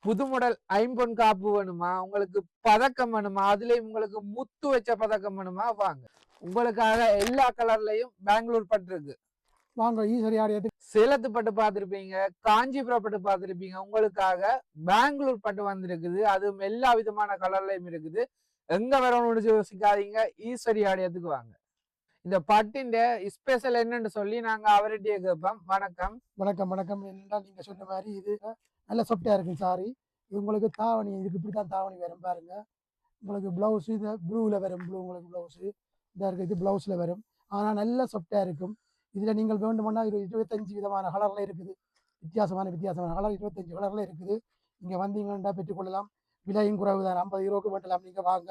புது மாடல் ஐம்பொன் காப்பு வேணுமா? உங்களுக்கு பதக்கம் வேணுமா? அதுலயும் உங்களுக்கு முத்து வச்ச பதக்கம் வேணுமா? வாங்க. உங்களுக்காக எல்லா கலர்லயும் பெங்களூர் பட்டு இருக்கு. வாங்க ஈஸ்வரி சேலத்து பட்டு பார்த்திருப்பீங்க காஞ்சிபுரம் பட்டு பார்த்திருப்பீங்க. உங்களுக்காக பெங்களூர் பட்டு வந்திருக்குது. அதுவும் எல்லா விதமான கலர்லயும் இருக்குது. எங்க வரணும்னு யோசிக்காதீங்க. ஈஸ்வரி ஆடியத்துக்கு வாங்க. இந்த பட்டின் ஸ்பெஷல் என்னன்னு சொல்லி நாங்க அவர்கிட்டயே கேட்போம். வணக்கம். வணக்கம் வணக்கம். என்னென்றால் நீங்க சொன்ன மாதிரி இது? நல்ல சாஃப்டா இருக்கும் சாரி இது உங்களுக்கு தாவணி இதுக்கு இப்படி தான் தாவணி வரும் பாருங்க. உங்களுக்கு பிளவுஸ் இது ப்ளூவில் வரும் ப்ளூ உங்களுக்கு ப்ளவுஸு இதாக இருக்குது இது ப்ளவுஸில் வரும். ஆனால் நல்ல சாஃப்டாக இருக்கும். இதில் நீங்கள் வேண்டுமென்னா இது இருபத்தஞ்சு விதமான கலரில் இருக்குது. வித்தியாசமான வித்தியாசமான கலர் இருபத்தஞ்சு கலரில் இருக்குது. இங்கே வந்தீங்கன்னா பெற்றுக்கொள்ளலாம். விலையும் குறைவு தான் ஐம்பது யூரோக்கு மட்டும் நீங்கள் வாங்க.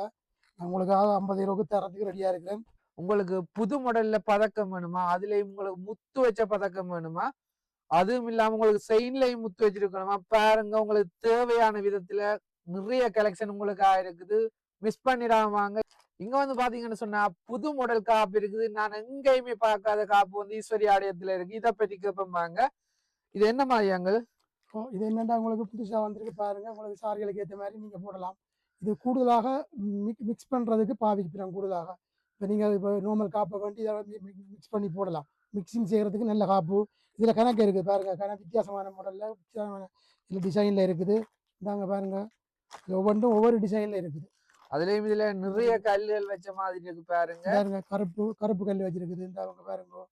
நான் உங்களுக்காக ஐம்பது யூரோக்கு தரத்துக்கு ரெடியாக இருக்கிறேன். உங்களுக்கு புது மாடல்ல பதக்கம் வேணுமா? அதுலயும் உங்களுக்கு முத்து வச்ச பதக்கம் வேணுமா? அதுவும் இல்லாம உங்களுக்கு செயின்லயும் முத்து வச்சிருக்கணுமா? பாருங்க உங்களுக்கு தேவையான விதத்துல நிறைய கலெக்ஷன் உங்களுக்கு ஆயிருக்குது. மிஸ் பண்ணிடாமாங்க இங்க வந்து பாத்தீங்கன்னு சொன்னா புது மாடல் காப்பு இருக்குது. நான் எங்கேயுமே பார்க்காத காப்பு வந்து ஈஸ்வரி ஆலயத்துல இருக்கு. இதை பத்தி கேட்பாங்க இது என்ன மாதிரியாங்க ஓ இது என்னென்னா உங்களுக்கு புதுசாக வந்திருக்கு பாருங்க. உங்களுக்கு சாரிகளுக்கு ஏற்ற மாதிரி நீங்கள் போடலாம். இது கூடுதலாக மிக் மிக்ஸ் பண்ணுறதுக்கு பாவிக்கிறோம் கூடுதலாக. நீங்கள் இப்போ நார்மல் காப்பை வேண்டி இதை மிக்ஸ் பண்ணி போடலாம். மிக்சிங் செய்கிறதுக்கு நல்ல காப்பு. இதில் கணக்கு இருக்குது பாருங்க. கணக்கு வித்தியாசமான மாடலில் வித்தியாசமான இதில் டிசைனில் இருக்குது. இந்தாங்க பாருங்க. இது ஒவ்வொன்றும் ஒவ்வொரு டிசைனில் இருக்குது. அதுலயும் இதுல நிறைய கல்லுகள் வச்ச மாதிரி இருக்கு பாருங்க. பாருங்க கருப்பு கருப்பு கல் வச்சிருக்குது. இந்த அவங்க பாருங்க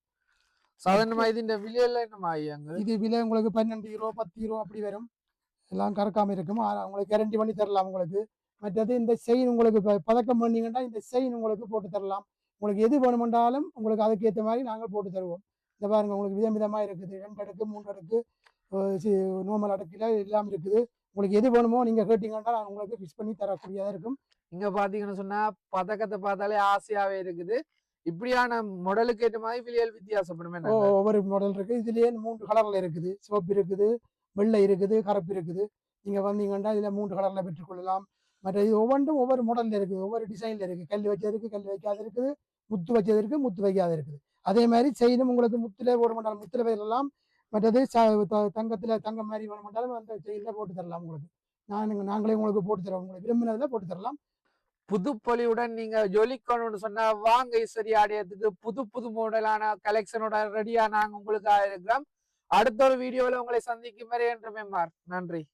சாதாரணமா இது இந்த விலையில என்ன மாதிரியாங்க இது விலை உங்களுக்கு பன்னெண்டு யூரோ பத்து யூரோ அப்படி வரும். எல்லாம் கறக்காம இருக்கும். ஆனா உங்களுக்கு கேரண்டி பண்ணி தரலாம் உங்களுக்கு. மற்றது இந்த செயின் உங்களுக்கு பதக்கம் பண்ணீங்கன்னா இந்த செயின் உங்களுக்கு போட்டு தரலாம். உங்களுக்கு எது வேணுமென்றாலும் உங்களுக்கு அதுக்கு ஏற்ற மாதிரி நாங்கள் போட்டு தருவோம். இந்த பாருங்க உங்களுக்கு விதம் விதமாக இருக்குது. ரெண்டு அடுக்கு மூன்று அடுக்கு நோமல் அடுக்கில் எல்லாம் இருக்குது. உங்களுக்கு எது வேணுமோ நீங்கள் கேட்டீங்கன்னா நான் உங்களுக்கு ஃபிக்ஸ் பண்ணி தரக்கூடியதாக இருக்கும். இங்க பாத்தீங்கன்னு சொன்னா பதக்கத்தை பார்த்தாலே ஆசையாவே இருக்குது. இப்படியான மாடலுக்கு ஏற்ற மாதிரி விலைகள் வித்தியாசப்படும் ஒவ்வொரு மாடல் இருக்குது இதுலேயே மூன்று கலரில் இருக்குது. சிவப்பு இருக்குது வெள்ளை இருக்குது கருப்பு இருக்குது. நீங்கள் வந்தீங்கன்னா இதில் மூன்று கலரில் பெற்றுக்கொள்ளலாம் மற்ற இது ஒவ்வொன்றும் ஒவ்வொரு மாடலில் இருக்குது ஒவ்வொரு டிசைனில் இருக்குது கல் வச்சது இருக்குது கல் வைக்காத இருக்குது முத்து வச்சது இருக்குது முத்து வைக்காத இருக்குது அதே மாதிரி செயினும் உங்களுக்கு முத்துல போட மாட்டாலும் முத்துல வைக்கலாம். மற்றது ச- தங்கம் மாதிரி போட மாட்டாலும் அந்த செயினில் போட்டு தரலாம் உங்களுக்கு. நான் நாங்களே உங்களுக்கு போட்டு தரோம். உங்களுக்கு விரும்பினதில் போட்டு தரலாம். புதுப்பொலியுடன் நீங்கள் நீங்க ஜொலிக்கணும்னு சொன்னா வாங்க ஈஸ்வரி ஆடியத்துக்கு புது புது மாடலான கலெக்ஷனோட ரெடியா நாங்க உங்களுக்காக இருக்கிறோம். அடுத்த ஒரு வீடியோவில் உங்களை சந்திக்கும் வரை என்று மெம்மார் நன்றி.